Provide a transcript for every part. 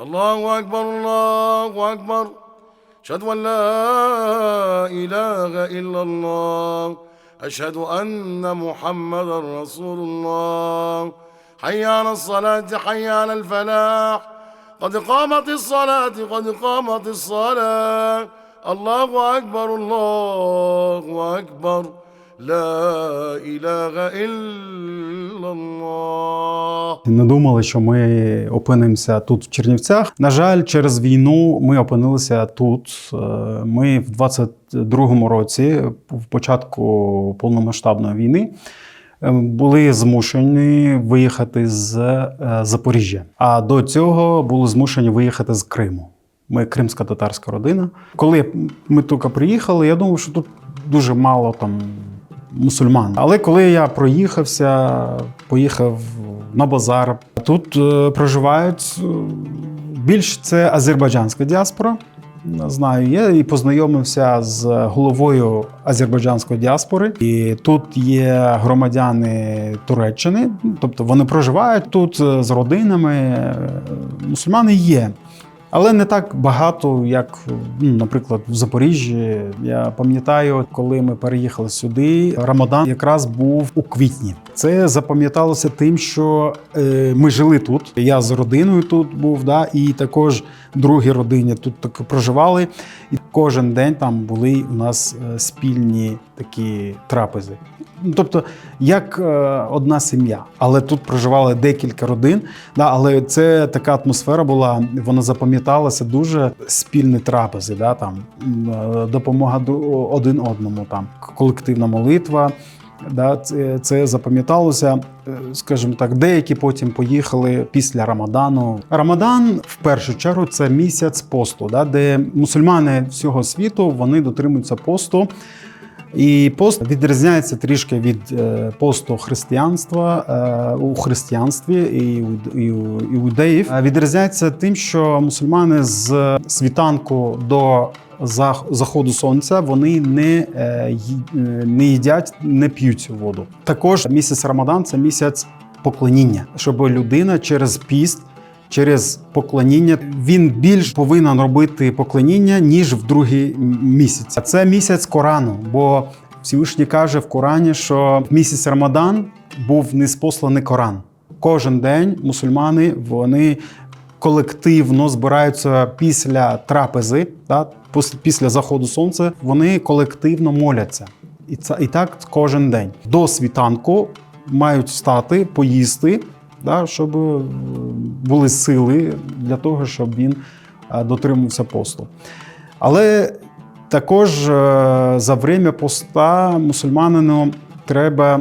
الله أكبر الله أكبر. أشهد أن لا إله إلا الله. أشهد أن محمدا رسول الله. حي على الصلاة حي على الفلاح. قد قامت الصلاة قد قامت الصلاة. الله أكبر الله أكبر. Не думали, що ми опинимося тут в Чернівцях. На жаль, через війну ми опинилися тут. Е, ми в 22-му році, в початку повномасштабної війни, е, були змушені виїхати з е, Запоріжжя. А до цього були змушені виїхати з Криму. Ми кримська татарська родина. Коли ми тільки приїхали, я думав, що тут дуже мало там мусульман. Але коли я проїхався, поїхав на базар, тут е, проживають е, більш це азербайджанська діаспора. Знаю, я і познайомився з головою азербайджанської діаспори. І тут є громадяни Туреччини, тобто вони проживають тут е, з родинами. Мусульмани є. Але не так багато, як, ну, наприклад, в Запоріжжі. Я пам'ятаю, коли ми переїхали сюди, Рамадан якраз був у квітні. Це запам'яталося тим, що е, ми жили тут. Я з родиною тут був, да, і також другі родині тут так проживали. Кожен день там були у нас е, спільні такі трапези. Ну, Тобто, як е, одна сім'я, але тут проживали декілька родин. Да, але це така атмосфера була, вона запам'яталася дуже спільні трапези, да, там, е, допомога один одному, там, колективна молитва. Да, це, це запам'яталося, Е, скажімо так, деякі потім поїхали після Рамадану. Рамадан в першу чергу це місяць посту, да, де мусульмани всього світу вони дотримуються посту. І пост відрізняється трішки від е, посту християнства е, у християнстві і у, іудеїв. Відрізняється тим, що мусульмани з світанку до заходу сонця вони не, е, е, не їдять, не п'ють воду. Також місяць Рамадан це місяць поклоніння, щоб людина через піст. Через поклоніння він більш повинен робити поклоніння ніж в другий місяць. Це місяць Корану, бо Всевишній каже в Корані, що місяць Рамадан був неспосланий Коран. Кожен день мусульмани вони колективно збираються після трапези, да, після заходу сонця. Вони колективно моляться. І це і так кожен день. До світанку мають встати, поїсти, да, щоб е, були сили для того, щоб він е, дотримувався посту. Але також е, за время поста мусульманину треба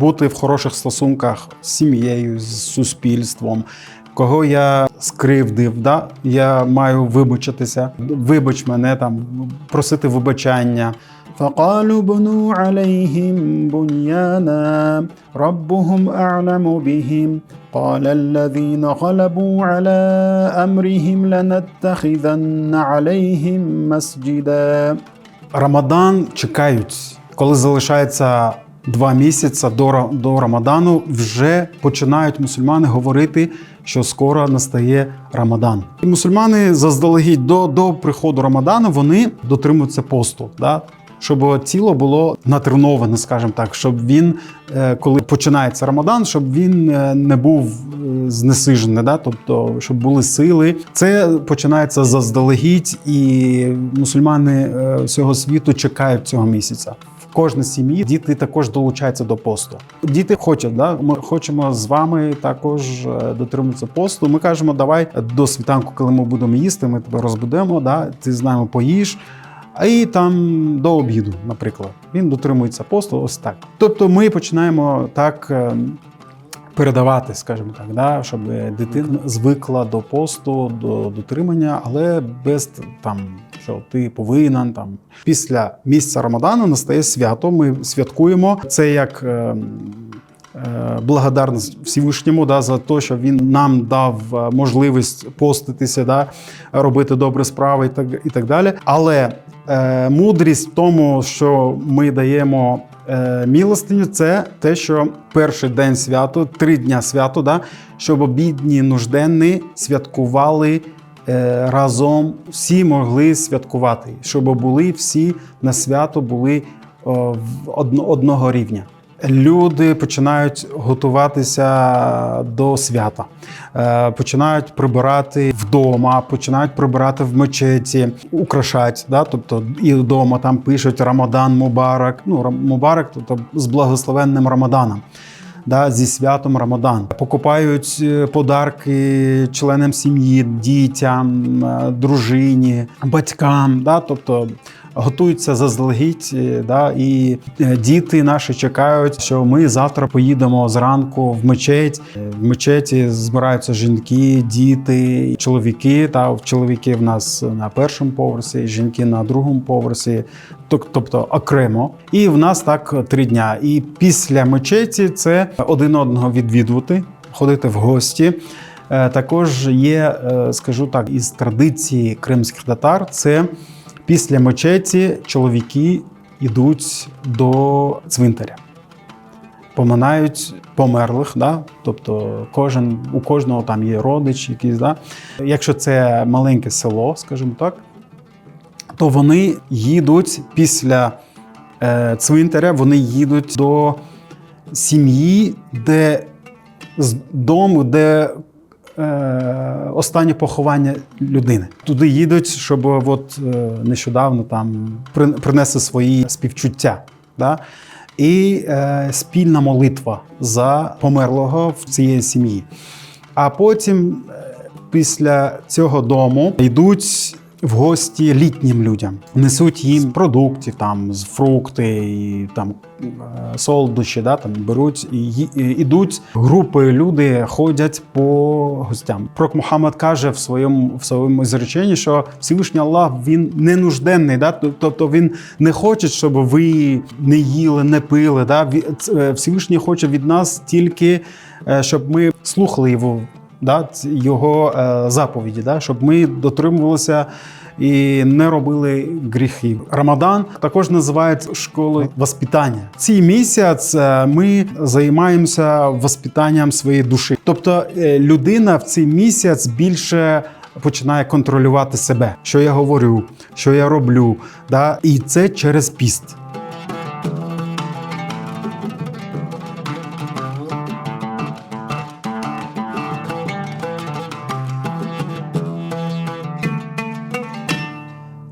бути в хороших стосунках з сім'єю, з суспільством Кого я скривдив, да? я маю вибачитися. Вибач мене там, просити вибачання. فقالوا بنوا عليهم بنيانا ربهم أعلم بهم قال الذين غلبوا على أمرهم لنتخذن عليهم مسجدا Рамадан чекають, коли залишається два місяці до, до Рамадану, вже починають мусульмани говорити, що скоро настає Рамадан. І мусульмани заздалегідь до, до приходу Рамадану вони дотримуються посту. Да? Щоб тіло було натреноване, скажімо так, щоб він, е, коли починається Рамадан, щоб він е, не був е, знесижений, да? тобто, щоб були сили. Це починається заздалегідь, і мусульмани всього світу чекають цього місяця. В кожній сім'ї діти також долучаються до посту. Діти хочуть, да? ми хочемо з вами також е, дотримуватися посту. Ми кажемо, давай до світанку, коли ми будемо їсти, ми тебе розбудемо, да? ти з нами поїш. А і там до обіду, наприклад, він дотримується посту. Ось так. Тобто, ми починаємо так е, передавати, скажімо так, да, щоб дитина звикла до посту, до дотримання, але без там, що ти повинен там. Після місяця Рамадану настає свято. Ми святкуємо це як. е, е, благодарність Всевишньому да, за те, що він нам дав е, можливість поститися, да, робити добрі справи і так, і так далі. Але е, мудрість в тому, що ми даємо е, милостиню, це те, що перший день свято, три дня свято, да, щоб бідні нужденні святкували разом, всі могли святкувати, щоб були всі на свято були одного рівня. Люди починають готуватися до свята, е, починають прибирати вдома, починають прибирати в мечеті, украшать. Да? Тобто і вдома там пишуть Рамадан Мубарак. Ну, Мубарак, тобто з благословенним Рамаданом. Да, зі святом Рамадан покупають е, подарки членам сім'ї, дітям, е, дружині, батькам. Да, тобто готуються заздалегідь, е, да, і е, діти наші чекають, що ми завтра поїдемо зранку в мечеть. Е, В мечеті збираються жінки, діти, чоловіки. Та чоловіки в нас на першому поверсі, жінки на другому поверсі, тобто окремо. І в нас так три дня. І після мечеті це один одного відвідувати, ходити в гості. Також є, скажу так, із традиції кримських татар, це після мечеті чоловіки йдуть до цвинтаря. Поминають померлих, да? тобто кожен, у кожного там є родич якийсь. Да? Якщо це маленьке село, скажімо так, то вони їдуть після е, цвинтаря, вони їдуть до сім'ї, де з дому, де останнє поховання людини. Туди їдуть, щоб от, е, нещодавно там принесли свої співчуття. Да? І е, спільна молитва за померлого в цієї сім'ї. А потім, е, після цього дому, йдуть в гості літнім людям, несуть їм продуктів, там з фрукти, і, там е, солодощі, да, там беруть і ї- і ідуть групи. Люди ходять по гостям. Пророк Мухаммад каже в своєму в своєму зреченні, що Всевишній Аллах він не нужденний, да? тобто він не хоче, щоб ви не їли, не пили. Да? Е, Всевишній хоче від нас тільки, е, щоб ми слухали його да, його е, заповіді, да, щоб ми дотримувалися і не робили гріхи. Рамадан також називають школою воспитання. Цей місяць ми займаємося воспитанням своєї душі. Тобто е, людина в цей місяць більше. Починає контролювати себе, що я говорю, що я роблю, да? і це через піст.